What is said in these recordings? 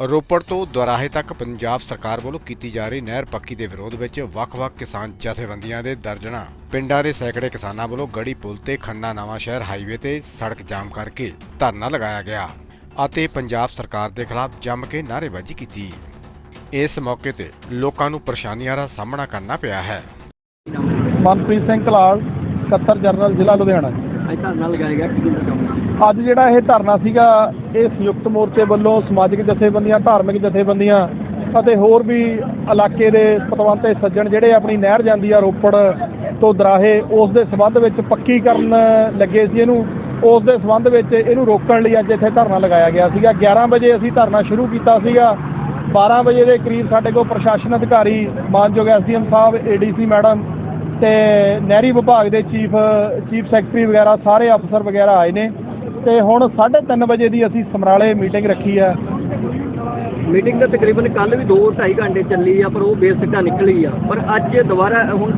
ਰੋਪੜ ਤੋਂ ਦੁਰਾਹੇ ਤੱਕ ਪੰਜਾਬ ਸਰਕਾਰ ਵੱਲੋਂ ਕੀਤੀ ਜਾ ਰਹੀ ਨਹਿਰ ਪੱਕੀ ਦੇ ਵਿਰੋਧ ਵਿੱਚ ਵੱਖ-ਵੱਖ ਕਿਸਾਨ ਜਥੇਬੰਦੀਆਂ ਦੇ ਦਰਜਨਾਂ, ਪਿੰਡਾਂ ਦੇ ਸੈਂਕੜੇ ਕਿਸਾਨਾਂ ਵੱਲੋਂ ਗੜੀ ਪੁਲ ਤੇ ਖੰਨਾ ਨਵਾਂ ਸ਼ਹਿਰ ਹਾਈਵੇ ਤੇ ਸੜਕ ਜਾਮ ਕਰਕੇ ਧਰਨਾ ਲਗਾਇਆ ਗਿਆ ਅਤੇ ਪੰਜਾਬ ਸਰਕਾਰ ਦੇ ਖਿਲਾਫ ਜੰਮ ਕੇ ਨਾਅਰੇਬਾਜ਼ੀ ਕੀਤੀ। ਇਸ ਮੌਕੇ ਤੇ ਲੋਕਾਂ ਨੂੰ ਪਰੇਸ਼ਾਨੀਆਂ ਦਾ ਸਾਹਮਣਾ ਕਰਨਾ ਪਿਆ ਹੈ। ਮਨਪ੍ਰੀਤ ਸਿੰਘ ਕਲਾਲ ਸਕੱਤਰ ਜਨਰਲ, ਜ਼ਿਲ੍ਹਾ ਲੁਧਿਆਣਾ। ਅੱਜ ਧਰਨਾ ਲਗਾਇਆ ਗਿਆ ਕੀ ਕੰਮ ਅੱਜ ਜਿਹੜਾ ਇਹ ਧਰਨਾ ਸੀਗਾ, ਇਹ ਸੰਯੁਕਤ ਮੋਰਚੇ ਵੱਲੋਂ ਸਮਾਜਿਕ ਜਥੇਬੰਦੀਆਂ, ਧਾਰਮਿਕ ਜਥੇਬੰਦੀਆਂ ਅਤੇ ਹੋਰ ਵੀ ਇਲਾਕੇ ਦੇ ਪਤਵੰਤੇ ਸੱਜਣ ਜਿਹੜੇ ਆਪਣੀ ਨਹਿਰ ਜਾਂਦੀ ਆ ਰੋਪੜ ਤੋਂ ਦਰਾਹੇ, ਉਸ ਦੇ ਸੰਬੰਧ ਵਿੱਚ ਪੱਕੀ ਕਰਨ ਲੱਗੇ ਸੀ ਇਹਨੂੰ। ਉਸ ਦੇ ਸੰਬੰਧ ਵਿੱਚ ਇਹਨੂੰ ਰੋਕਣ ਲਈ ਅੱਜ ਇੱਥੇ ਧਰਨਾ ਲਗਾਇਆ ਗਿਆ ਸੀਗਾ। 11 ਵਜੇ ਅਸੀਂ ਧਰਨਾ ਸ਼ੁਰੂ ਕੀਤਾ ਸੀਗਾ। 12 ਵਜੇ ਦੇ ਕਰੀਬ ਸਾਡੇ ਕੋਲ ਪ੍ਰਸ਼ਾਸਨ ਅਧਿਕਾਰੀ ਮਾਨਯੋਗ ਐਸਡੀਐਮ ਸਾਹਿਬ, ਏਡੀਸੀ ਮੈਡਮ ਤੇ ਨਹਿਰੀ ਵਿਭਾਗ ਦੇ ਚੀਫ ਚੀਫ ਸੈਕਟਰੀ ਵਗੈਰਾ ਸਾਰੇ ਅਫਸਰ ਵਗੈਰਾ ਆਏ ਨੇ ਤੇ ਹੁਣ 3:30 ਵਜੇ ਦੀ ਅਸੀਂ ਸਮਰਾਲੇ ਮੀਟਿੰਗ ਰੱਖੀ ਹੈ ਮੀਟਿੰਗ ਤਾਂ ਤਕਰੀਬਨ ਕੱਲ ਵੀ 2-2.5 ਘੰਟੇ ਚੱਲੀ ਆ ਪਰ ਉਹ ਬੇਸਿੱਟਾ ਨਿਕਲੀ ਆ। ਪਰ ਅੱਜ ਦੁਬਾਰਾ ਹੁਣ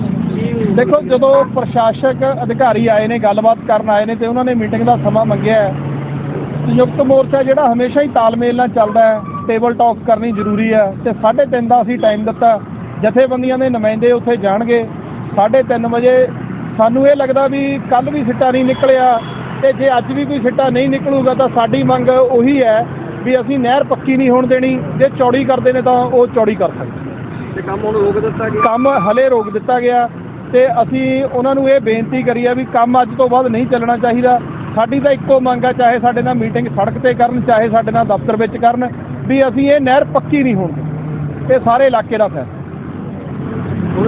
ਦੇਖੋ ਜਦੋਂ ਪ੍ਰਸ਼ਾਸਕ ਅਧਿਕਾਰੀ ਆਏ ਨੇ ਗੱਲਬਾਤ ਕਰਨ ਆਏ ਨੇ ਤੇ ਉਹਨਾਂ ਨੇ ਮੀਟਿੰਗ ਦਾ ਸਮਾਂ ਮੰਗਿਆ ਹੈ ਸੰਯੁਕਤ ਮੋਰਚਾ ਜਿਹੜਾ ਹਮੇਸ਼ਾ ਹੀ ਤਾਲਮੇਲ ਨਾਲ ਚੱਲਦਾ ਹੈ ਟੇਬਲ ਟਾਕ ਕਰਨੀ ਜ਼ਰੂਰੀ ਹੈ ਤੇ 3:30 ਦਾ ਅਸੀਂ ਟਾਈਮ ਦਿੱਤਾ। ਜਥੇਬੰਦੀਆਂ ਦੇ ਨੁਮਾਇੰਦੇ ਉੱਥੇ ਜਾਣਗੇ। 3:30 ਵਜੇ ਸਾਨੂੰ ਇਹ ਲੱਗਦਾ ਵੀ ਕੱਲ ਵੀ ਸਿੱਟਾ ਨਹੀਂ ਨਿਕਲਿਆ ਤੇ ਜੇ ਅੱਜ ਵੀ ਕੋਈ ਸਿੱਟਾ ਨਹੀਂ ਨਿਕਲੂਗਾ ਤਾਂ ਸਾਡੀ ਮੰਗ ਉਹੀ ਹੈ ਵੀ ਅਸੀਂ ਨਹਿਰ ਪੱਕੀ ਨਹੀਂ ਹੋਣ ਦੇਣੀ ਜੇ ਚੌੜੀ ਕਰਦੇ ਨੇ ਤਾਂ ਉਹ ਚੌੜੀ ਕਰ ਸਕਦੇ ਤੇ ਕੰਮ ਹੁਣ ਰੋਕ ਦਿੱਤਾ ਗਿਆ? ਕੰਮ ਹਲੇ ਰੋਕ ਦਿੱਤਾ ਗਿਆ ਤੇ ਅਸੀਂ ਉਹਨਾਂ ਨੂੰ ਇਹ ਬੇਨਤੀ ਕਰੀ ਆ ਵੀ ਕੰਮ ਅੱਜ ਤੋਂ ਬਾਅਦ ਨਹੀਂ ਚੱਲਣਾ ਚਾਹੀਦਾ। ਸਾਡੀ ਤਾਂ ਇੱਕੋ ਮੰਗ ਆ ਚਾਹੇ ਸਾਡੇ ਨਾਲ ਮੀਟਿੰਗ ਸੜਕ ਤੇ ਕਰਨ ਚਾਹੇ ਸਾਡੇ ਨਾਲ ਦਫ਼ਤਰ ਵਿੱਚ ਕਰਨ ਵੀ ਅਸੀਂ ਇਹ ਨਹਿਰ ਪੱਕੀ ਨਹੀਂ ਹੋਣ ਦੇਣੀ। ਇਹ ਸਾਰੇ ਇਲਾਕੇ ਦਾ ਫੈਸਲਾ। ਹੁਣ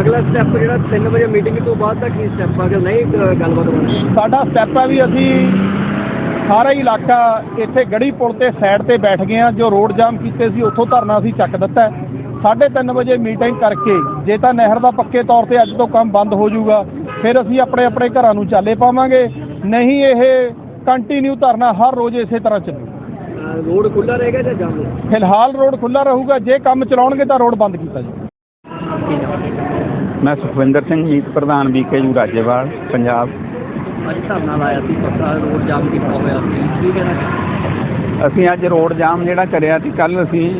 ਅਗਲਾ ਸਟੈਪ ਜਿਹੜਾ 3 ਵਜੇ ਮੀਟਿੰਗ ਤੋਂ ਬਾਅਦ ਦਾ ਕੀ ਸਟੈਪ ਆ? ਅਗਰ ਨਹੀਂ ਗੱਲਬਾਤ ਹੋਣੀ। ਸਾਡਾ ਸਟੈਪ ਆ ਵੀ ਅਸੀਂ ਸਾਰਾ ਇਲਾਕਾ ਇੱਥੇ ਗੜੀ ਪੁਲ ਤੇ ਸਾਈਡ ਤੇ ਬੈਠ ਗਏ ਆ। ਜੋ ਰੋਡ ਜਾਮ ਕੀਤੇ ਸੀ ਉੱਥੋਂ ਧਰਨਾ ਅਸੀਂ ਚੱਕ ਦਿੱਤਾ ਹੈ। 3:30 ਵਜੇ ਮੀਟਿੰਗ ਕਰਕੇ ਜੇ ਤਾਂ ਨਹਿਰ ਦਾ ਪੱਕੇ ਤੌਰ ਤੇ ਅੱਜ ਤੋਂ ਕੰਮ ਬੰਦ ਹੋ ਜਾਊਗਾ ਫਿਰ ਅਸੀਂ ਆਪਣੇ ਆਪਣੇ ਘਰਾਂ ਨੂੰ ਚਾਲੇ ਪਾਵਾਂਗੇ। ਨਹੀਂ ਇਹ ਕੰਟੀਨਿਊ ਧਰਨਾ ਹਰ ਰੋਜ਼ ਇਸੇ ਤਰ੍ਹਾਂ ਚੱਲੂ। ਰੋਡ ਖੁੱਲਾ ਰਹੇਗਾ ਜਾਂ ਜਾਮ ਫਿਲਹਾਲ ਰੋਡ ਖੁੱਲਾ ਰਹੂਗਾ। ਜੇ ਕੰਮ ਚਲਾਉਣਗੇ ਤਾਂ ਰੋਡ ਬੰਦ ਕੀਤਾ ਜਾਊਗਾ। ਮੈਂ ਸੁਖਵਿੰਦਰ ਸਿੰਘ ਮੀਤ ਪ੍ਰਧਾਨ ਬੀਕੇਯੂ ਰਾਜੇਵਾਲ ਪੰਜਾਬ। ਅੱਜ ਧਰਨਾ ਲਾਇਆ ਸੀ ਪੱਕਾ ਰੋਡ ਜਾਮ ਕੀਤਾ ਹੋਇਆ ਸੀ। ਕੀ ਕਹਿਣਾ ਅਸੀਂ ਅੱਜ ਰੋਡ ਜਾਮ ਜਿਹੜਾ ਕਰਿਆ ਸੀ ਕੱਲ ਅਸੀਂ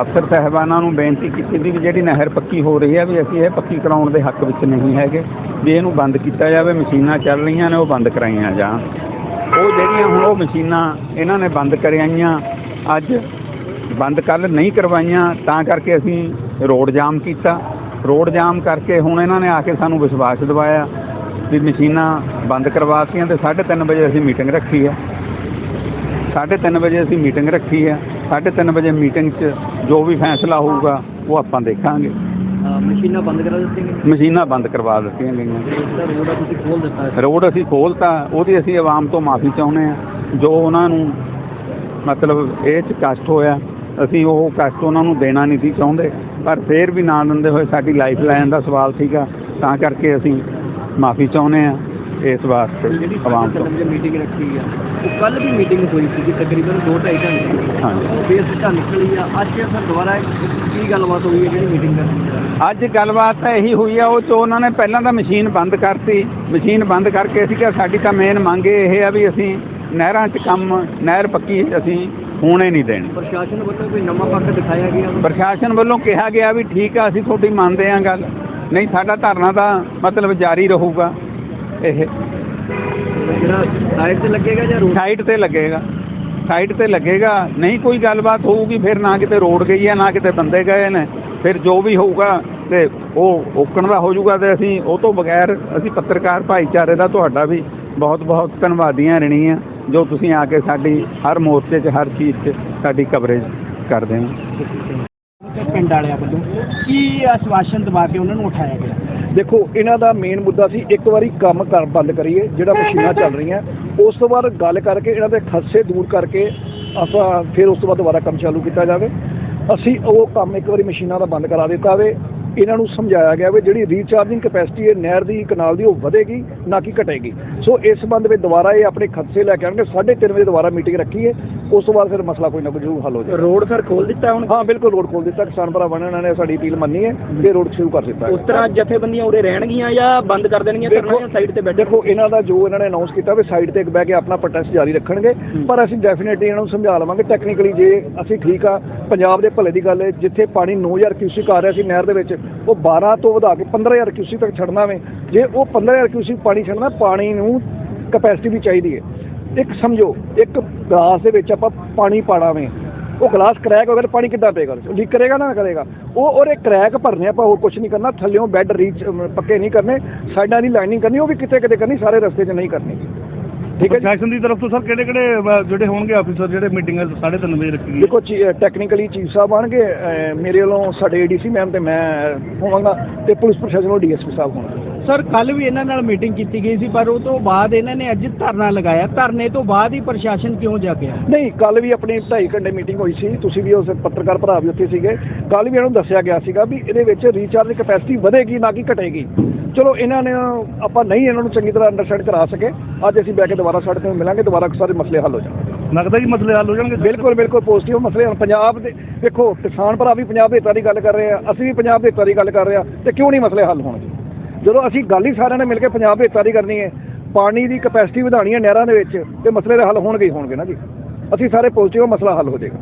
ਅਫਸਰ ਸਾਹਿਬਾਨਾਂ ਨੂੰ ਬੇਨਤੀ ਕੀਤੀ ਸੀ ਵੀ ਜਿਹੜੀ ਨਹਿਰ ਪੱਕੀ ਹੋ ਰਹੀ ਹੈ ਵੀ ਅਸੀਂ ਇਹ ਪੱਕੀ ਕਰਾਉਣ ਦੇ ਹੱਕ ਵਿੱਚ ਨਹੀਂ ਹੈਗੇ। ਵੀ ਇਹਨੂੰ ਬੰਦ ਕੀਤਾ ਜਾਵੇ ਮਸ਼ੀਨਾਂ ਚੱਲ ਰਹੀਆਂ ਨੇ ਉਹ ਬੰਦ ਕਰਾਈਆਂ ਜਾਣ। ਉਹ ਜਿਹੜੀਆਂ ਹੁਣ ਉਹ ਮਸ਼ੀਨਾਂ ਇਹਨਾਂ ਨੇ ਬੰਦ ਕਰਾਈਆਂ ਅੱਜ ਬੰਦ ਕੱਲ ਨਹੀਂ ਕਰਵਾਈਆਂ ਤਾਂ ਕਰਕੇ ਅਸੀਂ ਰੋਡ ਜਾਮ ਕੀਤਾ। ਰੋਡ ਜਾਮ ਕਰਕੇ ਹੁਣ ਇਹਨਾਂ ਨੇ ਆ ਕੇ ਸਾਨੂੰ ਵਿਸ਼ਵਾਸ ਦਿਵਾਇਆ ਵੀ ਮਸ਼ੀਨਾਂ ਬੰਦ ਕਰਵਾਤੀਆਂ ਤੇ 3:30 ਵਜੇ ਅਸੀਂ ਮੀਟਿੰਗ ਰੱਖੀ ਹੈ। 3:30 ਵਜੇ ਅਸੀਂ ਮੀਟਿੰਗ ਰੱਖੀ ਹੈ। 3:30 ਵਜੇ ਮੀਟਿੰਗ 'ਚ ਜੋ ਵੀ ਫੈਸਲਾ ਹੋਊਗਾ ਉਹ ਆਪਾਂ ਦੇਖਾਂਗੇ। ਮਸ਼ੀਨਾਂ ਬੰਦ ਕਰਾ ਦਿੱਤੀਆਂ ਮਸ਼ੀਨਾਂ ਬੰਦ ਕਰਵਾ ਦਿੱਤੀਆਂ ਗਈਆਂ। ਰੋਡ ਅਸੀਂ ਖੋਲਤਾ ਉਹਦੀ ਅਸੀਂ ਆਵਾਮ ਤੋਂ ਮਾਫੀ ਚਾਹੁੰਦੇ ਆ ਜੋ ਉਹਨਾਂ ਨੂੰ ਮਤਲਬ ਇਹ ਚ ਕਸ਼ਟ ਹੋਇਆ ਅਸੀਂ ਉਹ ਕਸ਼ਟ ਉਹਨਾਂ ਨੂੰ ਦੇਣਾ ਨਹੀਂ ਸੀ ਚਾਹੁੰਦੇ। ਪਰ ਫੇਰ ਵੀ ਨਾ ਦਿੰਦੇ ਹੋਏ ਸਾਡੀ ਲਾਈਫ ਲਾਈਨ ਦਾ ਸਵਾਲ ਸੀਗਾ ਤਾਂ ਕਰਕੇ ਅਸੀਂ ਮਾਫੀ ਚਾਹੁੰਦੇ ਆ ਇਸ ਵਾਸਤੇ ਆਵਾਮ ਤੋਂ। ਮੀਟਿੰਗ ਰੱਖੀ ਆ ਉਹ ਕੱਲ ਵੀ ਮੀਟਿੰਗ ਹੋਈ ਸੀ ਤਕਰੀਬਨ 2.5 ਘੰਟੇ ਹਾਂਜੀ। ਨਿਕਲੀ ਆ ਅੱਜ ਫਿਰ ਦੁਬਾਰਾ ਕੀ ਗੱਲਬਾਤ ਹੋਈ ਹੈ ਜਿਹੜੀ ਮੀਟਿੰਗ ਅੱਜ ਗੱਲਬਾਤ ਤਾਂ ਇਹੀ ਹੋਈ ਆ ਉਹ ਚ ਉਹਨਾਂ ਨੇ ਪਹਿਲਾਂ ਤਾਂ ਮਸ਼ੀਨ ਬੰਦ ਕਰਤੀ ਮਸ਼ੀਨ ਬੰਦ ਕਰਕੇ ਅਸੀਂ ਕਿਹਾ ਸਾਡੀ ਤਾਂ ਮੇਨ ਮੰਗ ਇਹ ਆ ਵੀ ਅਸੀਂ ਨਹਿਰਾਂ 'ਚ ਕੰਮ ਨਹਿਰ ਪੱਕੀ ਅਸੀਂ ਹੋਣੇ ਨਹੀਂ ਦੇਣੀ। ਪ੍ਰਸ਼ਾਸਨ ਵੱਲੋਂ ਕੋਈ ਨਵਾਂ ਪੱਖ ਦਿਖਾਇਆ ਗਿਆ? ਪ੍ਰਸ਼ਾਸਨ ਵੱਲੋਂ ਕਿਹਾ ਗਿਆ ਵੀ ਠੀਕ ਆ ਅਸੀਂ ਤੁਹਾਡੀ ਮੰਨਦੇ ਹਾਂ ਗੱਲ। ਨਹੀਂ ਸਾਡਾ ਧਰਨਾ ਤਾਂ ਮਤਲਬ ਜਾਰੀ ਰਹੂਗਾ। ਇਹ ਜਿਹੜਾ ਸਾਈਡ ਤੇ ਲੱਗੇਗਾ ਜਾਂ ਰੋਡ ਸਾਈਡ ਤੇ ਲੱਗੇਗਾ। ਸਾਈਡ ਤੇ ਲੱਗੇਗਾ। ਨਹੀਂ ਕੋਈ ਗੱਲਬਾਤ ਹੋਊਗੀ ਫਿਰ ਨਾ ਕਿਤੇ ਰੋਡ ਗਈ ਹੈ ਨਾ ਕਿਤੇ ਬੰਦੇ ਗਏ ਨੇ। ਫਿਰ ਜੋ ਵੀ ਹੋਊਗਾ ਤੇ ਉਹ ਓਕਣ ਦਾ ਹੋ ਜਾਊਗਾ ਤੇ ਅਸੀਂ ਉਹ ਤੋਂ ਬਗੈਰ ਅਸੀਂ ਪੱਤਰਕਾਰ ਭਾਈਚਾਰੇ ਦਾ ਤੁਹਾਡਾ ਵੀ ਬਹੁਤ ਬਹੁਤ ਧੰਨਵਾਦੀਆਂ ਰਹਿਣੀ ਆ ਜੋ ਤੁਸੀਂ ਆ ਕੇ ਸਾਡੀ ਹਰ ਮੋਰਚੇ 'ਚ ਹਰ ਚੀਜ਼ 'ਚ ਸਾਡੀ ਕਵਰੇਜ ਕਰਦੇ ਹੋ। ਪਿੰਡ ਵਾਲਿਆਂ ਵੱਲੋਂ ਕੀ ਆਸ਼ਵਾਸਨ ਦਵਾ ਕੇ ਉਹਨਾਂ ਨੂੰ ਉਠਾਇਆ ਗਿਆ? ਦੇਖੋ ਇਹਨਾਂ ਦਾ ਮੇਨ ਮੁੱਦਾ ਸੀ ਇੱਕ ਵਾਰੀ ਕੰਮ ਕਰ ਬੰਦ ਕਰੀਏ ਜਿਹੜਾ ਮਸ਼ੀਨਾਂ ਚੱਲ ਰਹੀਆਂ ਉਸ ਤੋਂ ਬਾਅਦ ਗੱਲ ਕਰਕੇ ਇਹਨਾਂ ਦੇ ਖਦਸ਼ੇ ਦੂਰ ਕਰਕੇ ਆਪਾਂ ਫਿਰ ਉਸ ਤੋਂ ਬਾਅਦ ਦੁਬਾਰਾ ਕੰਮ ਚਾਲੂ ਕੀਤਾ ਜਾਵੇ। ਅਸੀਂ ਉਹ ਕੰਮ ਇੱਕ ਵਾਰੀ ਮਸ਼ੀਨਾਂ ਦਾ ਬੰਦ ਕਰਾ ਦਿੱਤਾ ਵੇ ਇਹਨਾਂ ਨੂੰ ਸਮਝਾਇਆ ਗਿਆ ਵੀ ਜਿਹੜੀ ਰੀਚਾਰਜਿੰਗ ਕਪੈਸਿਟੀ ਹੈ ਨਹਿਰ ਦੀ ਕਨਾਲ ਦੀ, ਉਹ ਵਧੇਗੀ, ਨਾ ਕਿ ਘਟੇਗੀ। ਸੋ ਇਸ ਸੰਬੰਧ ਵਿੱਚ ਦੁਬਾਰਾ ਇਹ ਆਪਣੇ ਖਦਸ਼ੇ ਲੈ ਕੇ ਆਣਗੇ 3:30 ਵਜੇ ਦੁਬਾਰਾ ਮੀਟਿੰਗ ਰੱਖੀ ਹੈ। ਉਸ ਤੋਂ ਬਾਅਦ ਫਿਰ ਮਸਲਾ ਕੋਈ ਨਾ ਕੋਈ ਜ਼ਰੂਰ ਹੱਲ ਹੋ ਜਾਏਗਾ। ਰੋਡ ਸਰ ਖੋਲ ਦਿੱਤਾ ਹੁਣ? ਹਾਂ ਬਿਲਕੁਲ ਰੋਡ ਖੋਲ ਦਿੱਤਾ। ਕਿਸਾਨ ਭਰਾਵਾਂ ਨੇ ਇਹਨਾਂ ਨੇ ਸਾਡੀ ਅਪੀਲ ਮੰਨੀ ਹੈ ਤੇ ਰੋਡ ਸ਼ੁਰੂ ਕਰ ਦਿੱਤਾ ਉਸ ਤਰ੍ਹਾਂ ਜਥੇਬੰਦੀਆਂ ਉਰੇ ਰਹਿਣਗੀਆਂ ਜਾਂ ਬੰਦ ਕਰ ਦੇਣਗੀਆਂ ਧਰਨਾ ਸਾਈਡ ਤੇ ਬੈਠੇ ਦੇਖੋ ਇਹਨਾਂ ਦਾ ਜੋ ਇਹਨਾਂ ਨੇ ਅਨਾਉਂਸ ਕੀਤਾ ਵੀ ਸਾਈਡ ਤੇ ਬਹਿ ਕੇ ਆਪਣਾ ਪ੍ਰੋਟੈਸਟ ਜਾਰੀ ਰੱਖਣਗੇ। ਪਰ ਅਸੀਂ ਡੈਫੀਨਿਟਲੀ ਇਹਨਾਂ ਨੂੰ ਸਮਝਾ ਲਵਾਂਗੇ ਟੈਕਨੀਕਲੀ ਜੇ ਅਸੀਂ ਠੀਕ ਆ ਪੰਜਾਬ ਦੇ ਭਲੇ ਦੀ ਗੱਲ ਹੈ ਜਿੱਥੇ ਪਾਣੀ 9000 ਕਿਊਸਿਕ ਆ ਰਿਹਾ ਸੀ ਨਹਿਰ ਦੇ ਵਿੱਚ ਉਹ 12 ਤੋਂ ਵਧਾ ਕੇ 15000 ਕਿਊਸਿਕ ਤੱਕ ਛੱਡਣਾ ਵੇ। ਜੇ ਉਹ 15000 ਕਿਊਸਿਕ ਪਾਣੀ ਛੱਡਣਾ ਪਾਣੀ ਨੂੰ ਕਪੈਸਿਟੀ ਵੀ ਚਾਹੀਦੀ ਹੈ। ਇੱਕ ਸਮਝੋ ਇੱਕ ਗਲਾਸ ਦੇ ਵਿੱਚ ਆਪਾਂ ਪਾਣੀ ਪਾਣਾ ਵੇ ਉਹ ਗਲਾਸ ਕਰੈਕ ਅਗਰ ਪਾਣੀ ਕਿੱਦਾਂ ਪਏਗਾ? ਲੀਕ ਕਰੇਗਾ ਨਾ ਕਰੇਗਾ? ਉਹ ਉਹਦੇ ਕਰੈਕ ਭਰਨੇ ਆਪਾਂ ਹੋਰ ਕੁਝ ਨਹੀਂ ਕਰਨਾ ਥੱਲਿਓਂ ਬੈੱਡ ਰੀਚ ਪੱਕੇ ਨਹੀਂ ਕਰਨੇ ਸਾਈਡਾਂ ਦੀ ਲਾਈਨਿੰਗ ਕਰਨੀ ਉਹ ਵੀ ਕਿਤੇ ਕਿਤੇ ਕਰਨੀ ਸਾਰੇ ਰਸਤੇ 'ਚ ਨਹੀਂ ਕਰਨੀ। ਠੀਕ ਹੈ? ਪ੍ਰਸ਼ਾਸਨ ਦੀ ਤਰਫ ਤੋਂ ਸਰ ਕਿਹੜੇ ਕਿਹੜੇ ਜਿਹੜੇ ਹੋਣਗੇ ਆਫੀਸਰ ਜਿਹੜੇ ਮੀਟਿੰਗ 3:30 ਵਜੇ ਰੱਖੀ ਗਈ ਹੈ? ਦੇਖੋ ਟੈਕਨੀਕਲੀ ਚੀਫ ਸਾਹਿਬ ਆਣਗੇ ਮੇਰੇ ਵੱਲੋਂ ਸਾਡੇ ਏਡੀਸੀ ਮੈਮ ਤੇ ਮੈਂ ਹੋਵਾਂਗਾ ਤੇ ਪੁਲਿਸ ਪ੍ਰਸ਼ਾਸਨ ਵੱਲੋਂ ਡੀਐਸਪੀ ਸਾਹਿਬ ਹੋਣਗੇ। ਸਰ ਕੱਲ ਵੀ ਇਹਨਾਂ ਨਾਲ ਮੀਟਿੰਗ ਕੀਤੀ ਗਈ ਸੀ ਪਰ ਉਹ ਤੋਂ ਬਾਅਦ ਇਹਨਾਂ ਨੇ ਅੱਜ ਧਰਨਾ ਲਗਾਇਆ। ਧਰਨੇ ਤੋਂ ਬਾਅਦ ਹੀ ਪ੍ਰਸ਼ਾਸਨ ਕਿਉਂ ਜਾਗਿਆ ਨਹੀਂ ਕੱਲ ਵੀ ਆਪਣੀ 2.5 ਘੰਟੇ ਮੀਟਿੰਗ ਹੋਈ ਸੀ। ਤੁਸੀਂ ਵੀ ਉਸ ਪੱਤਰਕਾਰ ਭਰਾ ਵੀ ਉੱਥੇ ਸੀਗੇ। ਕੱਲ ਵੀ ਇਹਨਾਂ ਨੂੰ ਦੱਸਿਆ ਗਿਆ ਸੀਗਾ ਵੀ ਇਹਦੇ ਵਿੱਚ ਰੀਚਾਰਜ ਕਪੈਸਿਟੀ ਵਧੇਗੀ ਨਾ ਕਿ ਘਟੇਗੀ। ਚਲੋ ਇਹਨਾਂ ਨੇ ਆਪਾਂ ਨਹੀਂ ਇਹਨਾਂ ਨੂੰ ਚੰਗੀ ਤਰ੍ਹਾਂ ਅੰਡਰਸਟੈਂਡ ਕਰਾ ਸਕੇ। ਅੱਜ ਅਸੀਂ ਬੈ ਕੇ ਦੁਬਾਰਾ ਸਾਡੇ ਤੋਂ ਮਿਲਾਂਗੇ ਦੁਬਾਰਾ ਸਾਰੇ ਮਸਲੇ ਹੱਲ ਹੋ ਜਾਣਗੇ। ਲੱਗਦਾ ਜੀ ਮਸਲੇ ਹੱਲ ਹੋ ਜਾਣਗੇ। ਬਿਲਕੁਲ ਬਿਲਕੁਲ ਪੋਜ਼ਿਟਿਵ ਮਸਲੇ ਹਨ। ਪੰਜਾਬ ਦੇ ਦੇਖੋ ਕਿਸਾਨ ਭਰਾ ਵੀ ਪੰਜਾਬ ਦੇ ਹਿੱਤਾਂ ਦੀ ਗੱਲ ਕਰ ਰਹੇ ਆ ਅਸੀਂ ਵੀ ਪੰਜਾਬ ਦੇ ਹਿੱਤਾਂ ਦੀ ਗੱਲ ਕਰ ਰਹੇ ਆ ਤੇ ਕਿਉਂ ਨਹੀਂ ਮਸਲੇ ਹੱਲ ਹੋਣਗੇ? ਜਦੋਂ ਅਸੀਂ ਗੱਲ ਹੀ ਸਾਰਿਆਂ ਨੇ ਮਿਲ ਕੇ ਪੰਜਾਬ ਦੇ ਹਿੱਤਾਂ ਦੀ ਕਰਨੀ ਹੈ, ਪਾਣੀ ਦੀ ਕਪੈਸਿਟੀ ਵਧਾਉਣੀ ਹੈ ਨਹਿਰਾਂ ਦੇ ਵਿੱਚ, ਤੇ ਮਸਲੇ ਦੇ ਹੱਲ ਹੋਣਗੇ ਹੀ ਹੋਣਗੇ ਨਾ ਜੀ। ਅਸੀਂ ਸਾਰੇ ਪੋਜ਼ਿਟਿਵ ਮਸਲਾ ਹੱਲ ਹੋ ਜਾਏਗਾ।